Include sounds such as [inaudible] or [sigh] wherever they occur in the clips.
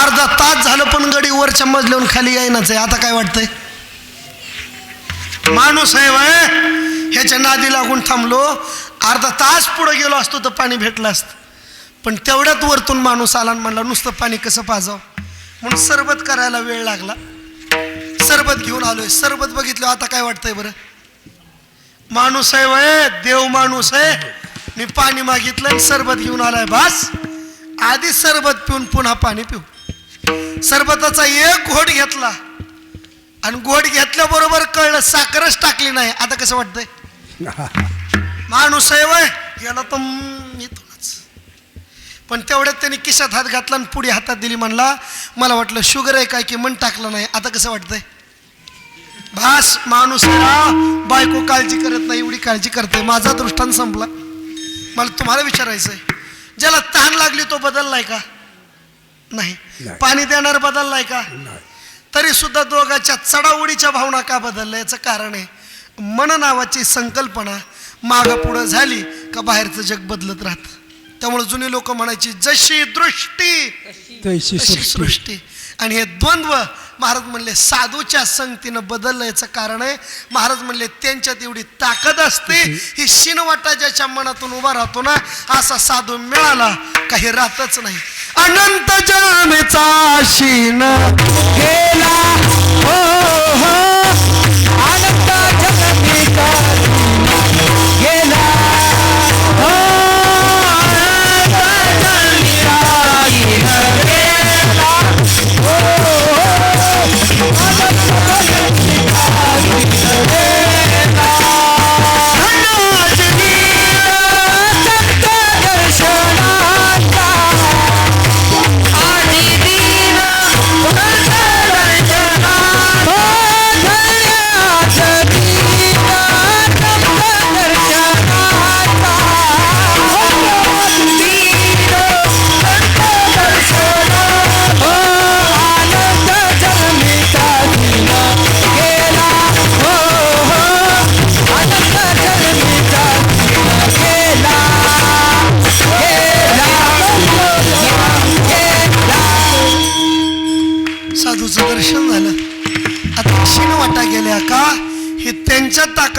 अर्धा तास झालं पण गडी वरच्या मजल्याहून खाली येईनाच आहे. आता काय वाटतंय? माणूस आहे वय. ह्याच्या नादी लागून थांबलो. अर्धा तास पुढे गेलो असतो तर पाणी भेटलं असतं. पण तेवढ्यात वरतून माणूस आला आणि म्हणला नुसतं पाणी कसं पाजाव? म्हणून सरबत करायला वेळ लागला. सरबत घेऊन आलोय. सरबत बघितलं आता काय वाटतंय बरं? माणूस आहे वय. देव माणूस आहे. मी पाणी मागितलं सरबत घेऊन आलाय बास. आधी सरबत पिऊन पुन्हा पाणी पिऊ. सरबताचा एक घोट घेतला. आणि घोट घेतल्याबरोबर कळलं साखरच टाकली नाही. आता कसं वाटतंय? माणूस आहे वय याला तर येतोच. पण तेवढ्यात त्यांनी किशात हात घातला आणि पुढे हातात दिली म्हणला मला वाटलं शुगर आहे काय की मन टाकलं नाही. आता कसं वाटतंय? भास माणूस बायको काळजी करत नाही एवढी काळजी करते. माझा दृष्टांत संपला. मला तुम्हाला विचारायचंय. ज्याला तहान लागली तो बदललाय का? नाही. नाही. पाणी देणार बदललाय का? तरी सुद्धा दोघांच्या चढाओढीच्या भावना का बदलल्या? याचं कारण आहे मन नावाची संकल्पना मागं पुढं झाली का बाहेरचं जग बदलत राहतं. त्यामुळे जुनी लोक म्हणायची जशी दृष्टी तैशी सृष्टी. आणि हे द्वंद्व महाराज म्हणले साधूच्या संगतीनं बदललं याचं कारण आहे. महाराज म्हणले त्यांच्यात एवढी ताकद असते ही शिनवाटा ज्याच्या मनातून उभा राहतो ना असा साधू मिळाला काही राहतच नाही. अनंत जन्मेचा शीन गेला. हो हो.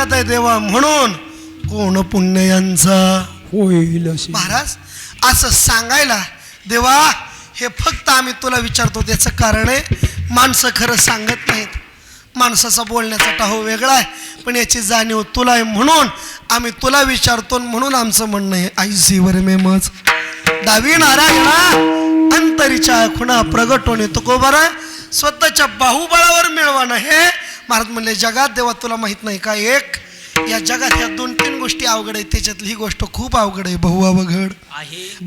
ताकद आहे देवा म्हणून कोण पुण्य यांचा होईल असे महाराज असं सांगायला देवा हे फक्त आम्ही तुला विचारतो त्याचं कारण आहे माणसं खरं सांगत नाहीत. माणसाचा बोलण्याचा टाहो वेगळा आहे पण याची जाणीव तुला आहे म्हणून आम्ही तुला विचारतो म्हणून आमचं म्हणणं आहे आई सीवर मे मज. दावी नारायणा अंतरीच्या खुणा प्रगट होणे तो बरं? स्वतःच्या बाहुबळावर मिळवणं हे महाराज म्हणले जगात देवा तुला माहीत नाही का एक? या जगात ह्या दोन तीन गोष्टी अवघड आहेत. त्याच्यातली ही गोष्ट खूप अवघड आहे. बहु अवघड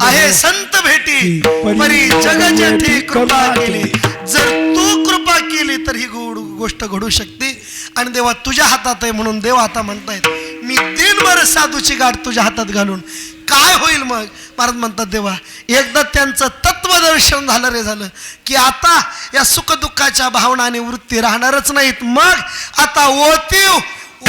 आहे. संत भेटी. परी जग जेठी कृपा केली. जर तू कृपा केली तर ही गोड गोष्ट घडू शकते. आणि देवा तुझ्या हातात आहे म्हणून देव आता म्हणतायत मी दिनभर साधूची गाठ तुझ्या हातात घालून. काय होईल मग? महाराज म्हणतात देवा एकदा त्यांचं तत्वदर्शन झालं रे झालं की आता या सुखदुःखाच्या भावना आणि वृत्ती राहणारच नाहीत. मग आता ओतीव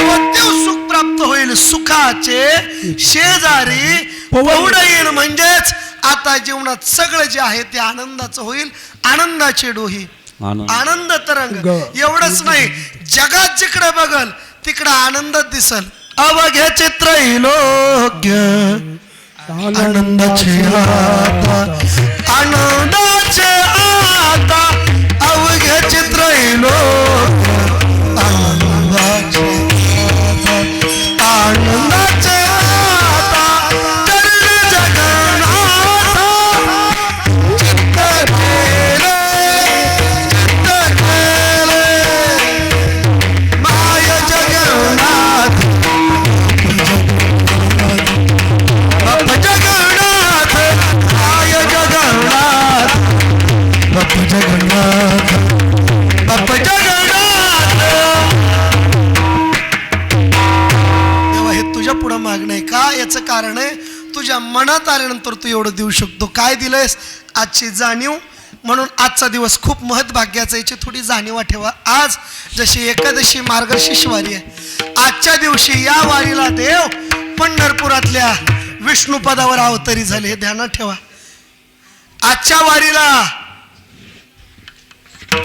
ओतीव सुख प्राप्त होईल. सुखाचे शेजारी पौड येईल म्हणजेच आता जीवनात सगळं जे आहे ते आनंदाचं होईल. आनंदाचे डोही. आनंद. तरंग. एवढंच नाही. जगात जिकडे बघल तिकडं आनंदच दिसल. अवघ्या चित्रैलोक्य लोक्य. आनंदाचे आता. एवढं देऊ शकतो? काय दिलंयस? आजची जाणीव. म्हणून आजचा दिवस खूप महत्भाग्याचा याची थोडी जाणीवा ठेवा. आज जशी एकादशी मार्गशीर्ष वारी आहे. आजच्या दिवशी या वारीला देव पंढरपुरातल्या विष्णुपदावर अवतरी झाले. हे ध्यानात ठेवा. आजच्या वारीला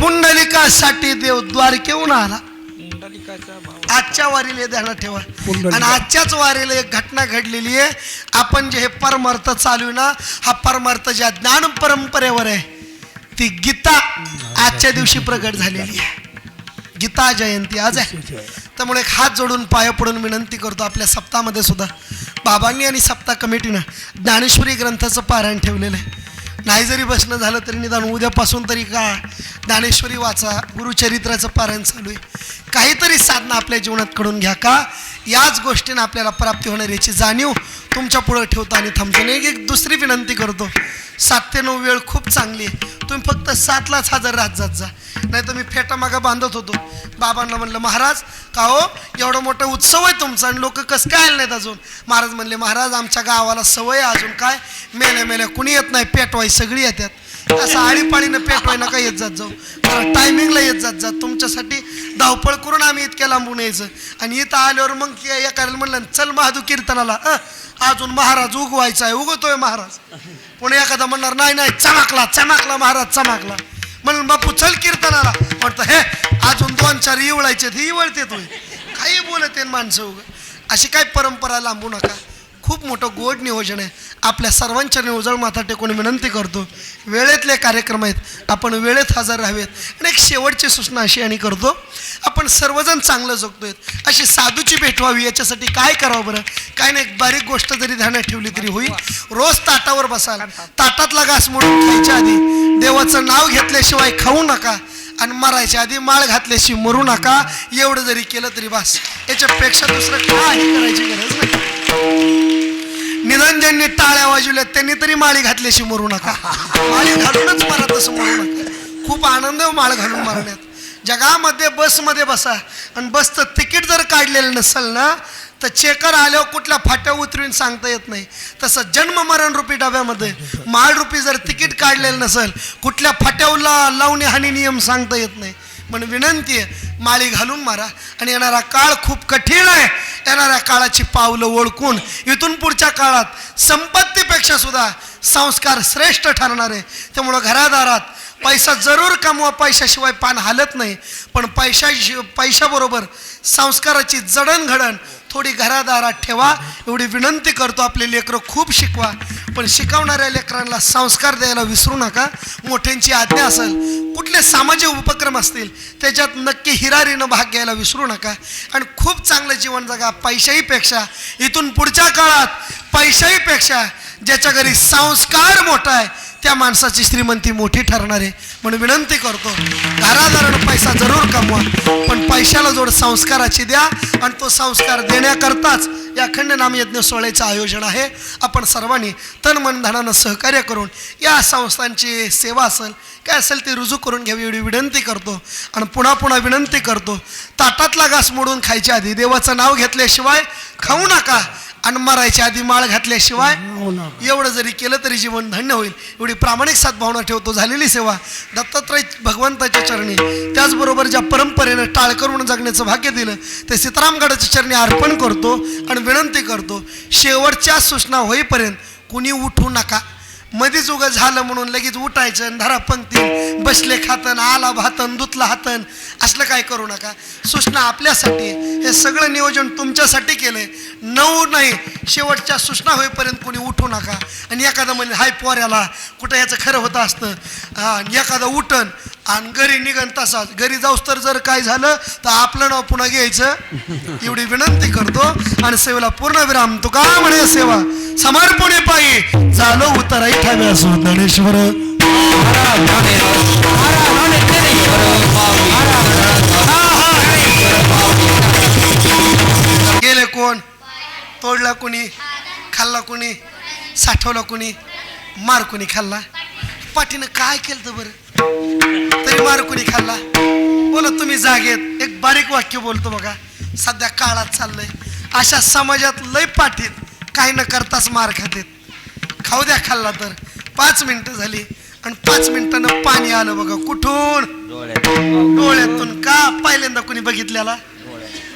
पुंडलिकासाठी देव द्वारकेहून आला. पुंडलिकाचा आजच्या वारीला ध्यानात ठेवा. आणि आजच्याच वारीला एक घटना घडलेली आहे. आपण जे हे परमार्थ चालू ना हा परमार्थ ज्या ज्ञान परंपरेवर आहे ती गीता आजच्या दिवशी प्रगट झालेली आहे. गीता जयंती आज आहे. त्यामुळे एक हात जोडून पाया पडून विनंती करतो आपल्या सप्ताहामध्ये सुद्धा. बाबांनी आणि सप्ताह कमिटीनं ज्ञानेश्वरी ग्रंथाचं पारायण ठेवलेलं आहे. नाही जरी बसणं झालं तरी निदान उद्यापासून तरी का ज्ञानेश्वरी वाचा गुरुचरित्राचं पारायण चालू आहे. काहीतरी साधना आपल्या जीवनात कडून घ्या का? याच गोष्टीनं आपल्याला प्राप्ती होणार याची जाणीव तुमच्या पुढं ठेवतो आणि थांबतो. एक दुसरी विनंती करतो. सात ते नऊ वेळ खूप चांगली आहे. तुम्ही फक्त सातलाच हजर राहत जात जा. नाही तर मी फेटा मागं बांधत होतो. बाबांना म्हणलं महाराज का हो? एवढा मोठा उत्सव आहे तुमचा आणि लोक कसं काय आले नाहीत अजून? महाराज म्हणले महाराज आमच्या गावाला सवय आहे अजून काय? मेल्या मेल्या कुणी येत नाही पेटवाई सगळी येतात असं आळीपाळीनं पेटवायला का येत जात जाऊ? टायमिंगला येत जात जात तुमच्यासाठी धावपळ करून आम्ही इतक्या लांबून यायचं. आणि इथं आल्यावर मग या एखाद्याला म्हणलं चल महादू कीर्तनाला अजून महाराज उगवायचा आहे उगवतोय महाराज. पुणे एखादा म्हणणार नाही नाही चमकला चमकला महाराज चमकला. म्हणून बापू चल कीर्तनाला. म्हणतं हे अजून दोन चार इवळायचे ते इवळते तुम्ही काही बोलत आहे माणसं उग. अशी काय परंपरा लांबू नका. खूप मोठं गोड नियोजन आहे. आपल्या सर्वांच्या निवजळ माथा टेकून विनंती करतो. वेळेतले कार्यक्रम आहेत. आपण वेळेत हजर राहावेत. आणि एक शेवटची सूचना अशी आणि करतो. आपण सर्वजण चांगलं जगतोय अशी साधूची भेट व्हावी. याच्यासाठी काय करावं बरं? काय नाही एक बारीक गोष्ट जरी ध्यानात ठेवली तरी होईल. रोज ताटावर बसाल. ताटातला घास मोडून खायच्या आधी देवाचं नाव घेतल्याशिवाय खाऊ नका. आणि मरायच्या आधी माळ घातल्याशी मरू नका. एवढं जरी केलं तरी बस. याच्यापेक्षा दुसरं काही करायची गरज नाही. निधन ज्यांनी टाळ्या वाजवल्या. त्यांनी तरी माळी घातल्याशी मरू नका. माळी घालूनच मारा तसं मरू नका. खूप आनंद हो माळ घालून मारण्यात. जगामध्ये बसमध्ये बसा. आणि बसचं तिकीट जर काढलेलं नसेल ना तर चेकर आल्यावर कुठल्या फाट्या उतरून सांगता येत नाही. तसं जन्म मरण रुपी डब्यामध्ये माळ रुपी जर तिकीट काढलेलं नसेल कुठल्या फाट्यावर लावणी हानी नियम सांगता येत नाही. म्हणून विनंती आहे माळी घालून मारा. आणि येणारा काळ खूप कठीण आहे. येणाऱ्या काळाची पावलं ओळखून इथून पुढच्या काळात संपत्तीपेक्षा सुद्धा संस्कार श्रेष्ठ ठरणार आहे. त्यामुळं घरादारात पैसा जरूर कमवा पैशाशिवाय पान हालत नाही. पण पैशाशि पैशाबरोबर संस्काराची जडणघडण थोडी घरादारात ठेवा. एवढी विनंती करतो आपले लेकरं खूप शिकवा. पण शिकवणाऱ्या लेकरांना संस्कार द्यायला विसरू नका. मोठ्यांची आज्ञा असेल कुठले सामाजिक उपक्रम असतील त्याच्यात नक्की हिरारीनं भाग घ्यायला विसरू नका. आणि खूप चांगलं जीवन जगा पैशाहीपेक्षा इथून पुढच्या काळात पैशाहीपेक्षा ज्याच्या घरी संस्कार मोठा आहे त्या माणसाची श्रीमंती मोठी ठरणार आहे. म्हणून विनंती करतो घराधारण पैसा जरूर कमवा पण पैशाला जोड संस्काराची द्या आणि तो संस्कार देण्याकरताच या अखंड नामयज्ञ सोहळ्याचं आयोजन आहे. आपण सर्वांनी तन मन धनानं सहकार्य करून या संस्थांची सेवा असेल काय असेल ती रुजू करून घ्यावी एवढी विनंती करतो. आणि पुन्हा पुन्हा विनंती करतो ताटातला घास मोडून खायच्या आधी देवाचं नाव घेतल्याशिवाय खाऊ नका. आणि मरायच्या आधी माळ घातल्याशिवाय हो एवढं जरी केलं तरी जीवन धन्य होईल. एवढी प्रामाणिक सद्भावना ठेवतो झालेली सेवा. दत्तात्रय भगवंताच्या चरणी. त्याचबरोबर ज्या परंपरेनं टाळ करून जगण्याचं भाग्य दिलं ते सीतारामगडाच्या चरणी अर्पण करतो आणि विनंती करतो शेवटच्या सूचना होईपर्यंत कुणी उठू नका. मध्येच उगं झालं म्हणून लगेच उठायचं आणि धरा पंक्ती. बसले खातन आला भातन दुतला हातन. असलं काय करू नका. सूचना आपल्यासाठी हे सगळं नियोजन तुमच्यासाठी केलंय. नऊ नाही शेवटच्या सूचना होईपर्यंत कोणी उठू नका. आणि एखादा म्हणजे हाय पोऱ्याला कुठं याचं खरं होतं असतं. हा, एखादं उठन आणि घरी निघन तसाच. घरी जाऊस तर जर काय झालं तर आपलं नाव पुन्हा घ्यायचं. एवढी विनंती करतो आणि सेवेला पूर्ण विराम. तू का म्हणे सेवा. समर्पणे पायी. झालो उतराई ठाव्या ज्ञानेश्वर. गेले कोण? तोडला कुणी? खाल्ला कुणी? साठवला कुणी? मार कुणी खाल्ला? पाठीनं काय केलं तर बरं? तरी मार कुणी खाल्ला? बोला तुम्ही जागेत. एक बारीक वाक्य बोलतो बघा. सध्या काळात चाललंय. अशा समाजात लय पाठीत. काही न करताच मार खातेत. खाऊ द्या खाल्ला तर. पाच मिनिटं झाली आणि पाच मिनिटानं पाणी आलं बघा कुठून? डोळ्यातून. का पहिल्यांदा कुणी बघितल्याला?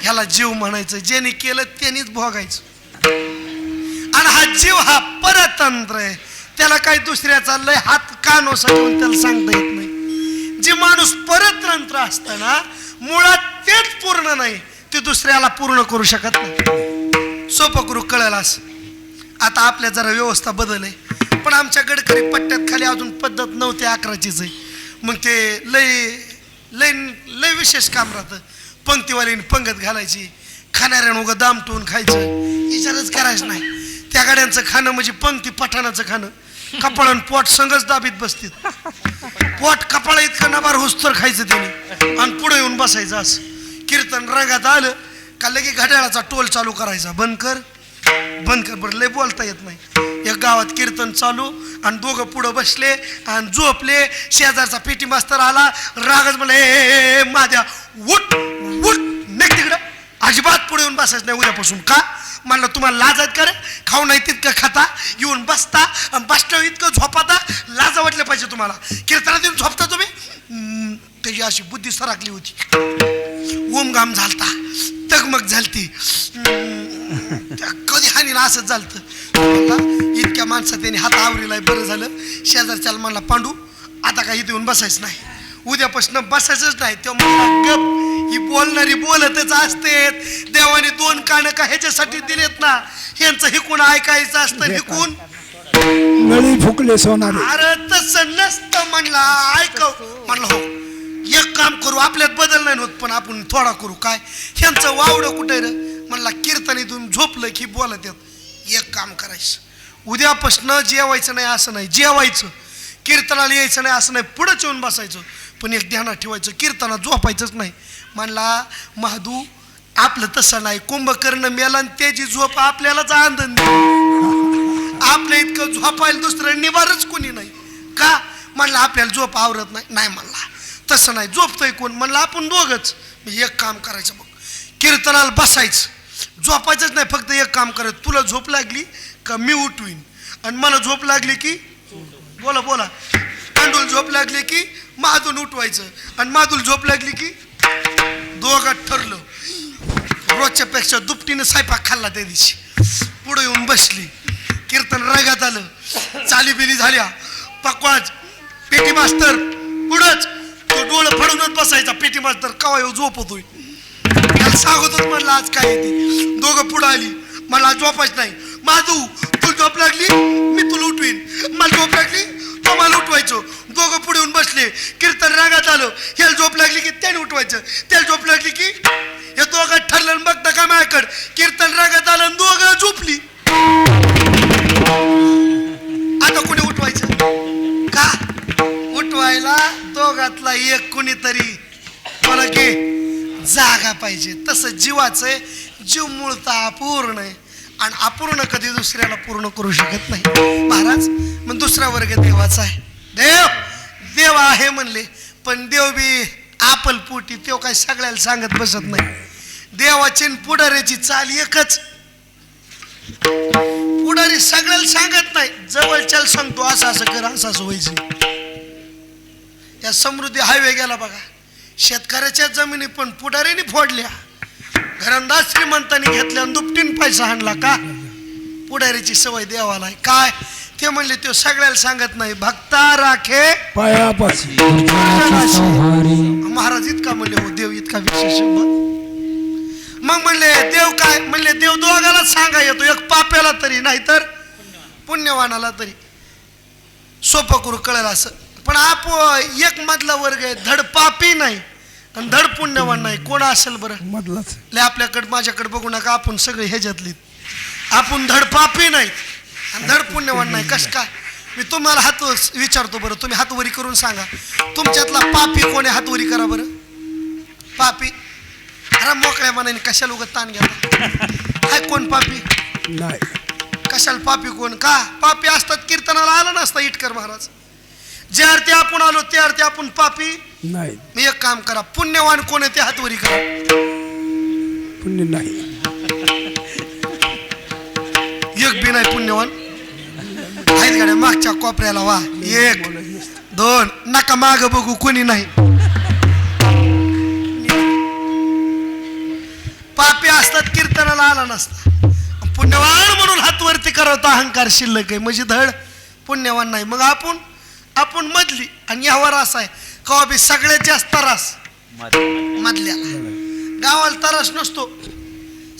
ह्याला जीव म्हणायचं. ज्याने केलं त्यांनीच भोगायचं. आणि हा जीव हा परतंत्र आहे. त्याला काही दुसऱ्याचा लय हात कान घेऊन त्याला सांगता येत नाही. जे माणूस परतंत्र असताना मुळात तेच पूर्ण नाही ते दुसऱ्याला पूर्ण करू शकत नाही. सोपं करू कळेल आता आपल्या जरा व्यवस्था बदल आहे. पण आमच्या गडकरी पट्ट्यात खाली अजून पद्धत नव्हती अकराचीच आहे. मग ते लय लय लय विशेष काम राहतं. पंक्तीवालीने पंगत घालायची खाणाऱ्यानं उगं दामटून खायचं. विचारच करायचं नाही. त्या गाड्यांचं खाणं म्हणजे पंक्ती पठाणाचं खाणं. कपाळान पोट संगच दाबीत बसतील पोट कपाळा इतकं नबार हुस्तर खायचं त्याने. आणि पुढे येऊन बसायचं असं. कीर्तन रंगात आलं का लगे घड्याळाचा टोल चालू करायचा. बंद कर. बंद कर. बरं लय बोलता येत नाही. एक गावात कीर्तन चालू आणि दोघं पुढं बसले आणि झोपले. शेजारचा पेटी मास्तर आला. रागच म्हणला हे माझ्या उठ उठ नाही तिकडं. अजिबात पुढे येऊन बसायचं नाही उद्यापासून. का? म्हणलं तुम्हाला लाज आहेत का रे? खाऊ नाही तितकं खाता येऊन बसता आणि बसल्यावर इतकं झोपाता लाज वाटलं पाहिजे तुम्हाला. कीर्तनात येऊन झोपता तुम्ही? त्याची अशी बुद्धी सरकली होती. ओमघाम झालता. तगमग झालती. कधी हानी असंच झालतं. इतक्या माणसात त्याने हात आवरीला बरं झालं. शेजारच्याला म्हणला पांडू आता काही इथे येऊन बसायचं नाही. उद्यापासून बसायचंच नाही. तेव्हा म्हणला गप ही बोलणारी बोलतच असते देवाने दोन कानं का ह्याच्यासाठी दिलेत ना? ह्यांचं हिकून ऐकायचं असतं हिकून. नळी फुकले सोनारे. अरे तसं नसतं म्हणला ऐकव म्हणलं हो एक काम करू आपल्यात बदल नाही होत पण आपण थोडा करू काय? ह्यांचं वावडं कुठे रे? म्हणला कीर्तनीतून झोपलं की बोलत येत एक काम करायचं. उद्यापासनं जेवायचं नाही असं नाही. जेवायचं. कीर्तनाला यायचं नाही असं नाही. पुढंच येऊन बसायचं. पण एक ध्यानात ठेवायचं कीर्तनात झोपायचंच नाही. म्हणला महादू आपलं तसं नाही. कुंभकर्ण मेला आणि त्याची झोप आपल्यालाच आनंद. [laughs] आपल्या इतकं झोपायला दुसरं निवारच कोणी नाही. का? म्हणलं आपल्याला झोप आवरत नाही. नाही म्हणला. तसं नाही. झोपतोय कोण? म्हणलं आपण दोघच. एक काम करायचं बघ. कीर्तनाला बसायचं. झोपायचंच नाही फक्त एक काम करायचं. तुला झोप लागली का मी उठवीन? आणि मला झोप लागली की? बोला बोला. पांडूल झोप लागली की माधून उठवायचं. आणि माधून झोप लागली की दोघात ठरलं. रोजच्या पेक्षा दुपटीने स्वयंपाक खाल्ला त्या दिवशी. पुढे येऊन बसली. कीर्तन रागात आलं. चाली बिली झाल्या. पकवाज. पेटी मास्तर. पुढंच तो डोळं फडूनच बसायचा. पेटी मास्तर कवा येऊ झोपतोय. त्याला सांगतच म्हणलं आज काय येते दोघं पुढं आली. मला झोपायच नाही. माधू तू झोप लागली? मी तुला उठवीन. मला झोप लागली? मला उठवायचो. दोघं पुढे येऊन बसले. कीर्तन रागात आलं. याला झोप लागली की त्याने उठवायचं. त्याला झोप लागली की हे दोघं ठरलं बघता का माझ्याकडं? कीर्तन रागात आलं दोघं झोपली. आता कोणी उठवायचं? का? उठवायला दोघातला एक कुणीतरी. मला की जागा पाहिजे. तसं जीवाचं जीव मूळता अपूर्ण आहे. आणि अपूर्ण कधी दुसऱ्याला पूर्ण करू शकत नाही. महाराज मग दुसरा वर्ग देवाचा आहे. देव देव आहे म्हणले पण देव बी आपल पोटी तो काय सगळ्याला सांगत बसत नाही. देवाची पुढाऱ्याची चाल एकच. पुढारी सगळ्याला सांगत नाही. जवळच्याला सांगतो असं असं कर असं असं व्हायचं. या समृद्धी हायवे गेला बघा. शेतकऱ्याच्या जमिनी पण पुढारीने फोडल्या. घरंदाज श्रीमंतांनी घेतल्या आणि दुपटीन पैसा आणला का? पुढारीची सवय देवाला काय? ते म्हणले तो सगळ्याला सांगत नाही. भक्ता राखे. पायापाशी. महाराज इतका म्हणले हो देव इतका विशेष. मग म्हणले देव काय? म्हणले देव दोघाला सांगा येतो. एक पाप्याला तरी नाहीतर पुण्यवानाला तरी. सोपं करू कळेल असं. पण आप एक मधला वर्ग आहे धड पापी नाही. आणि धड पुण्यवान नाही. कोण असेल बरं? मधलाच. लय आपल्याकडे माझ्याकडे बघू नका आपण सगळे ह्याच्यातली आपण धड पापी नाही आणि धड पुण्यवान नाही. कस काय? मी तुम्हाला हात विचारतो बरं. तुम्ही हातवरी करून सांगा. तुमच्यातला पापी कोणी हातवरी करा बरं? पापी? अरे मोकळ्या मनाने कशाला उगत ताण घ्या हाय कोण पापी? नाही. कशाला पापी कोण? का? पापी असतात कीर्तनाला आलं नसता इटकर महाराज. जे अर्थी आपण आलो ते अर्थी आपण पापी. नाही. मी एक काम करा पुण्यवान कोण आहे ते हातवरी करा. पुण्य नाही. एक बी नाही पुण्यवान. आहेत गाड्या मागच्या कोपऱ्याला वा. एक दोन नका माग बघू कोणी नाही. पापी असतात कीर्तनाला आला नसता. पुण्यवान म्हणून हात वरती करवता अहंकार शिल्लक आहे. म्हणजे धड पुण्यवान नाही. मग आपण आपण मधली आणि यावर असा आहे. कवा बी सगळ्यात जास्त रास मधल्याला गावाला तरस नसतो.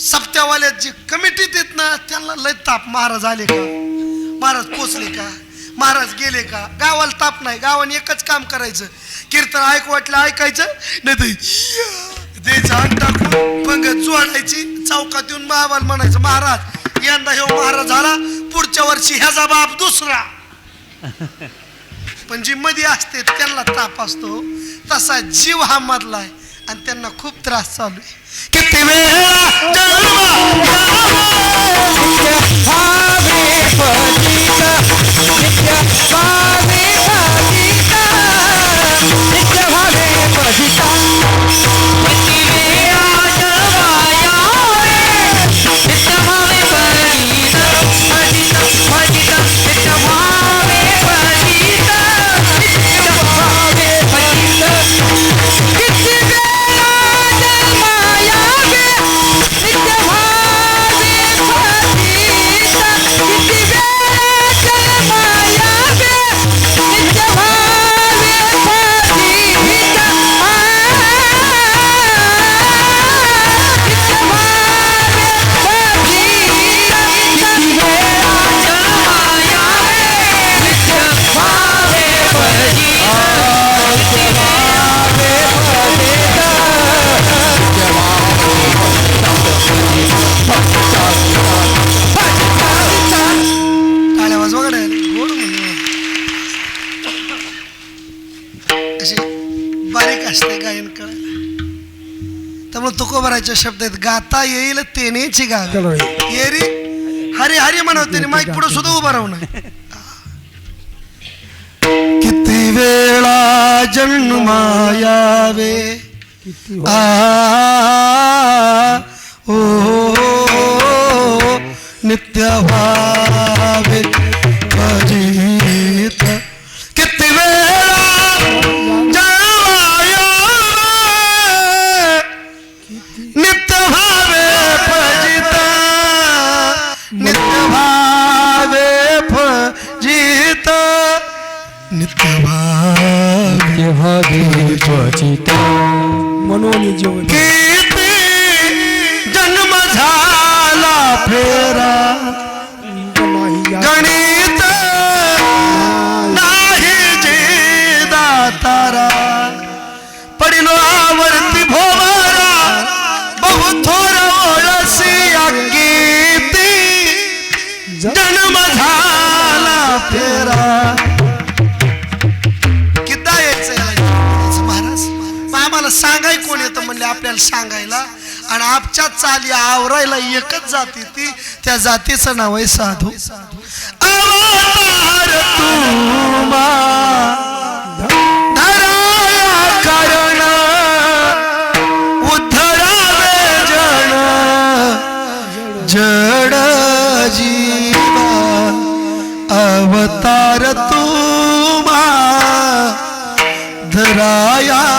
सप्त्यावाल्या जे कमिटीत येत ना त्यांना लय ताप. महाराज आले का? महाराज पोचले का? महाराज गेले का? गावाला ताप नाही. गावाने एकच काम करायचं. कीर्तन ऐकू वाटलं ऐकायचं. नाही ते जाण टाकून पंगत जोडायची. चौकात येऊन महाबाल म्हणायचं महाराज यंदा ह्यो महाराज झाला. पुढच्या वर्षी ह्याचा बाप दुसरा. [laughs] पण जी मध्ये असते त्यांना ताप असतो. तसा जीव हा मधला आहे आणि त्यांना खूप त्रास चालू आहे. किती वेळा बारीक असते गायन त्यामुळे तुकोबराचे शब्द आहेत. गाता येईल तेनेची गावी हे. येरी हरी हरी म्हणत त्याने माईक पुढे सुद्धा उभा राहू नये. किती वेळा जन्मायावे आ ओ नित्य भावे मनोनी जीवन. किती जन्म झाला फेरा. आपल्याला सांगायला. आणि आमच्या चाली आवरायला एकच जाती ती त्या जातीचं नाव आहे साधू. अवतार तुम्हा कारण जड जीवा. अवतार तुम्हा धराया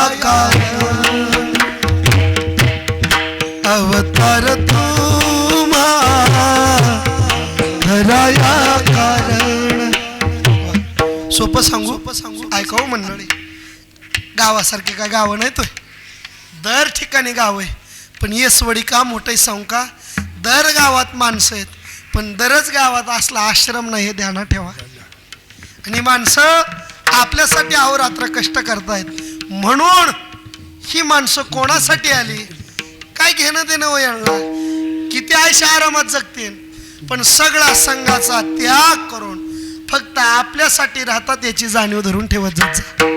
गावासारखे काय गावं नाही तो दर ठिकाणी गाव आहे. पण येसवडी का मोठं आहे सांगू का? दर गावात माणसं आहेत पण दरच गावात असला आश्रम नाही हे ध्यानात ठेवा. आणि माणसं आपल्यासाठी अहोरात्र कष्ट करतायत. म्हणून ही माणसं कोणासाठी आली? काय घेणं देणं हो किती आयशा आरामात जगतील? पण सगळा संघाचा त्याग करून फक्त आपल्यासाठी राहतात याची जाणीव धरून ठेवत जायचं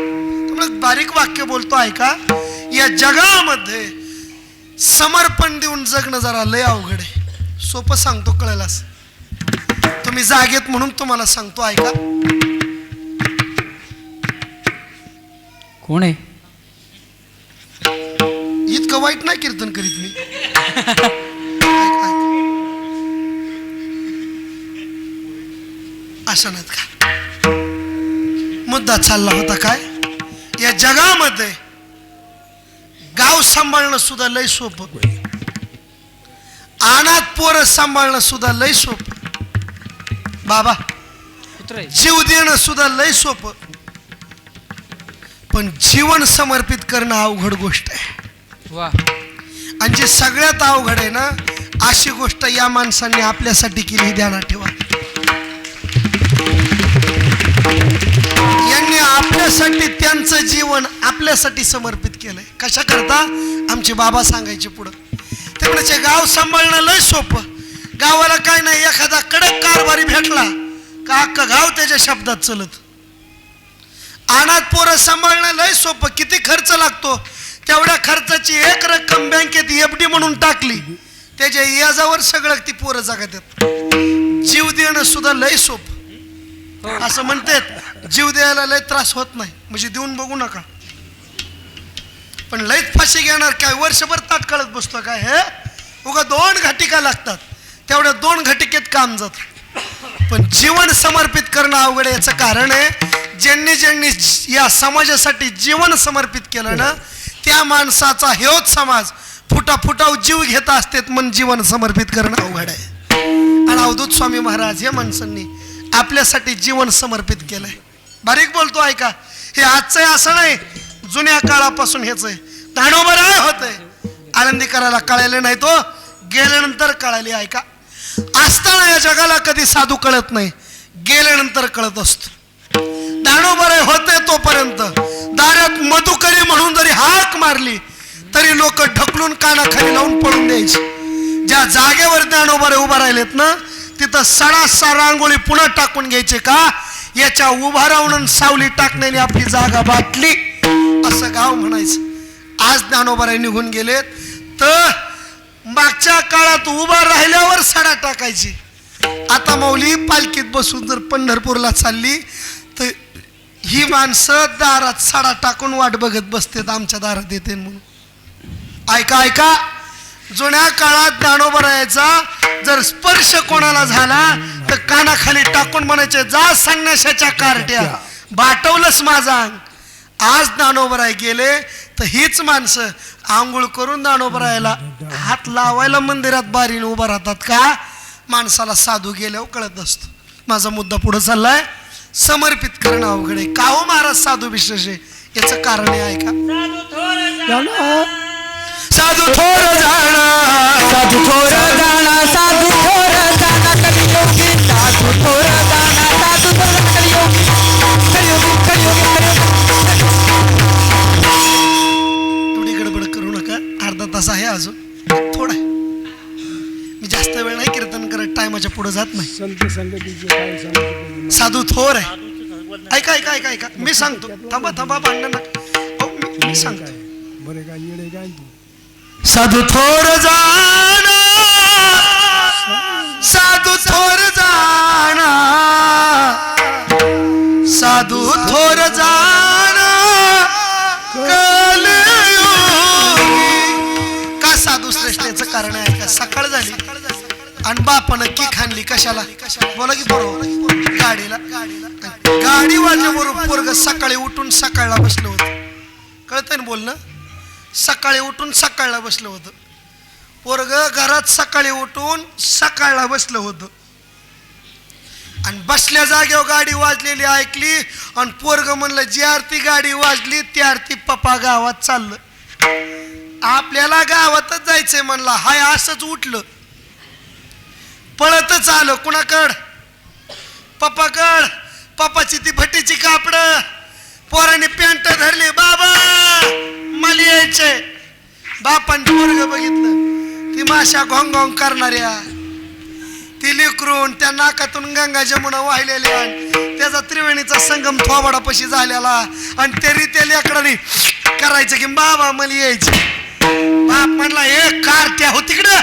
त्यामुळे बारीक वाक्य बोलतो ऐका. या जगामध्ये समर्पण देऊन जगणं जरा लय अवघड आहे. सोपं सांगतो कळेलास तुम्ही जागेत म्हणून तुम्हाला सांगतो ऐका. कोण आहे? इतकं वाईट नाही कीर्तन करीत मी. असं नाहीत का मुद्दा चालला होता काय? या जगामध्ये गाव सांभाळणं सुद्धा लय सोपं अनाथ पोरं सांभाळणं सुद्धा लय सोपं. बाबा जीव देणं सुद्धा लय सोपं. पण जीवन समर्पित करणं अवघड गोष्ट आहे. वा. आणि जी सगळ्यात अवघड आहे ना अशी गोष्ट या माणसांनी आपल्यासाठी केली ध्यानात ठेवा. त्यांनी आपल्यासाठी त्यांचं जीवन आपल्यासाठी समर्पित केलंय. कशा करता? आमचे बाबा सांगायचे पुढं. ते म्हणायचे गाव सांभाळणं लय सोपं. गावाला काय नाही एखादा कडक कारभारी भेटला का अख्खं गाव त्याच्या शब्दात चलत. अनाथ पोरं सांभाळणं लय सोपं. किती खर्च लागतो? तेवढ्या खर्चाची एक रक्कम बँकेत एफ डी म्हणून टाकली. त्याच्या याजावर सगळं ती पोरं जगतात जीव देणं सुद्धा लय सोपं. हो. असं म्हणतात जीव द्यायला लय त्रास होत नाही म्हणजे देऊन बघू नका. पण लयत फाशी घेणार काय वर्षभर ताट कळत बसतो काय हे? उगा दोन घटिका लागतात तेवढ्या दोन घटिकेत काम जात. पण जीवन समर्पित करणं अवघड आहे याचं कारण आहे ज्यांनी ज्यांनी या समाजासाठी जीवन समर्पित केलं ना त्या माणसाचा हेच समाज फुटा फुटाव जीव घेत असतात मन जीवन समर्पित करणं अवघड आहे. आणि अवधूत स्वामी महाराज या माणसांनी आपल्यासाठी जीवन समर्पित केलंय. बारीक बोलतो ऐका. हे आजचं असं नाही जुन्या काळापासून हेच आहे. दाणोबर होतंय. आनंदी करायला कळायला नाही तो गेल्यानंतर कळाली ऐका. असताना या जगाला कधी साधू कळत नाही गेल्यानंतर कळत असतो. दाणोबर आहे होते तोपर्यंत. दारात मधुकरी म्हणून जरी हाक मारली तरी लोक ढकलून कानाखाली लावून पळून द्यायची. ज्या जागेवर ज्ञानोबारे उभा राहिलेत ना तिथं सडासा रांगोळी पुन्हा टाकून घ्यायचे का? याच्या उभा राहून सावली टाकण्याने आपली जागा बाटली असं गाव म्हणायचं. आज ज्ञानोबाराय निघून गेलेत. तर मागच्या काळात उभा राहिल्यावर सडा टाकायची. आता मौली पालखीत बसून जर पंढरपूरला चालली तर ही माणसं दारात सडा टाकून वाट बघत बसतात आमच्या दारात येते म्हणून. ऐका ऐका. जुन्या काळात ज्ञानोबरायाचा जर स्पर्श कोणाला झाला तर कानाखाली टाकून म्हणायचे जा संन्याशाच्या कार्ट्या बाटवलंच माझा अंग. आज ज्ञानोबराय गेले तर हीच माणसं आंघोळ करून ज्ञानोबरायला हात लावायला मंदिरात बारीने उभा राहतात का? माणसाला साधू गेल्यावर कळत असतो माझा मुद्दा पुढे चाललाय. समर्पित करणं अवघड आहे. का हो महाराज साधू विशेष आहे याचं कारण आहे जाणं साधू थोर जाणा. साधू थोर जाणा साधू थोर जाणा कलियोगी साधू थोर जाणा साधू थोर कलियोगी कलियोगी कलियोगी कलियोगी. एवढी गडबड करू नका अर्धा तास आहे अजून. थोडा. आहे. मी जास्त वेळ नाही कीर्तन करत टायमाच्या पुढे जात नाही. साधू थोर आहे. ऐका ऐका ऐका ऐका. मी सांगतो. थांबा थांबा भांडण नका. अहो, मी- सांगतो. बरे काय येडे काय तू? साधू थोर जाणा साधू थोर जाणा साधू थोर जाणा कलयुगी. का साधू श्रेष्ठेचं कारण आहे का? सकाळ झाली. आणि बापानं की खाणली कशाला? बोला की बरोबर. गाडीला. गाडी वाजल्याबरोबर पोरग सकाळी उठून सकाळला बसलो होतं. कळतंय ना बोलणं? सकाळी उठून सकाळला बसलं होतं. पोरग घरात सकाळी उठून सकाळला बसलं होतं. आणि बसल्या जागेवर गाडी वाजलेली ऐकली आणि पोरग म्हणलं जी आरती गाडी वाजली ती आरती पप्पा गावात चाललं. आपल्याला गावातच जायचंय म्हणला हाय असंच उठलं. पळतच आलं कुणाकड? पप्पाकड. पप्पाची ती भटीची कापड. पोराने पॅन्ट धरली बाबा! मला यायचंय. बापान पोरग बघितलं. ती माशा घोंग घोंग करणाऱ्या. ती लिकरून त्या नाकातून गंगा जमुना वाहिलेल्या त्याचा त्रिवेणीचा संगम थोबाडापाशी झालेला. आणि तरी त्या लेकडाने करायचं की बाबा मला यायचे बाप म्हणला हे कारट्या हो तिकडं.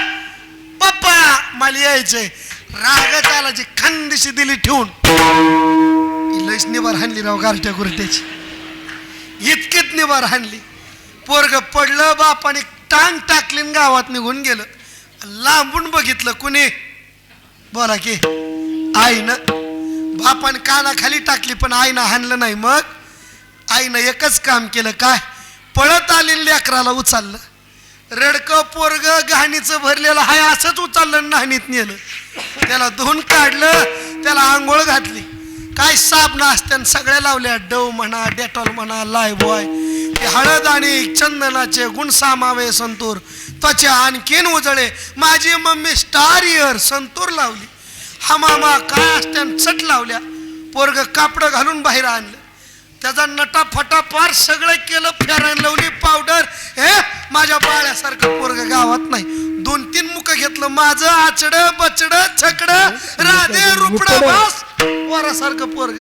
पप्पा मला यायचंय. रागत आला जी खंदिशी दिली ठेवून. ही निवार हाणली राव गारट्या गुरट्याची. इतकीच निवार हाणली पोरग पडलं बापाने टांग टाकली गावात निघून गेलं. लांबून बघितलं कुणी? बोला की आईनं. बापाने कानाखाली टाकली पण आईनं हाणलं नाही मग. आईनं एकच काम केलं काय? पळत आलेल्या लेकराला उचललं. रडकं पोरग घाणीचं भरलेलं हाय असंच उचललं आणि नेलं. त्याला धुवून काढलं त्याला आंघोळ घातली. काय साबण असत्या सगळ्या लावल्या. डव म्हणा डेटॉल म्हणा लाय बॉय ते हळद आणि चंदनाचे गुण सामावे संतूर. त्वचे आणखीन उजळे. माझी मम्मी स्टार इयर संतूर लावली. हमामा काय असत्या चट लावल्या. पोरग कापडं घालून बाहेर आणलं. त्याचा नटा फटा पार सगळं केलं फेरायला लावली पावडर. हे माझ्या बाळ्यासारखं पोरग गावात नाही. दोन तीन मुख घेतलं. माझं आचड बचड छकड राधे रुपड बास वरासारखं पोरग.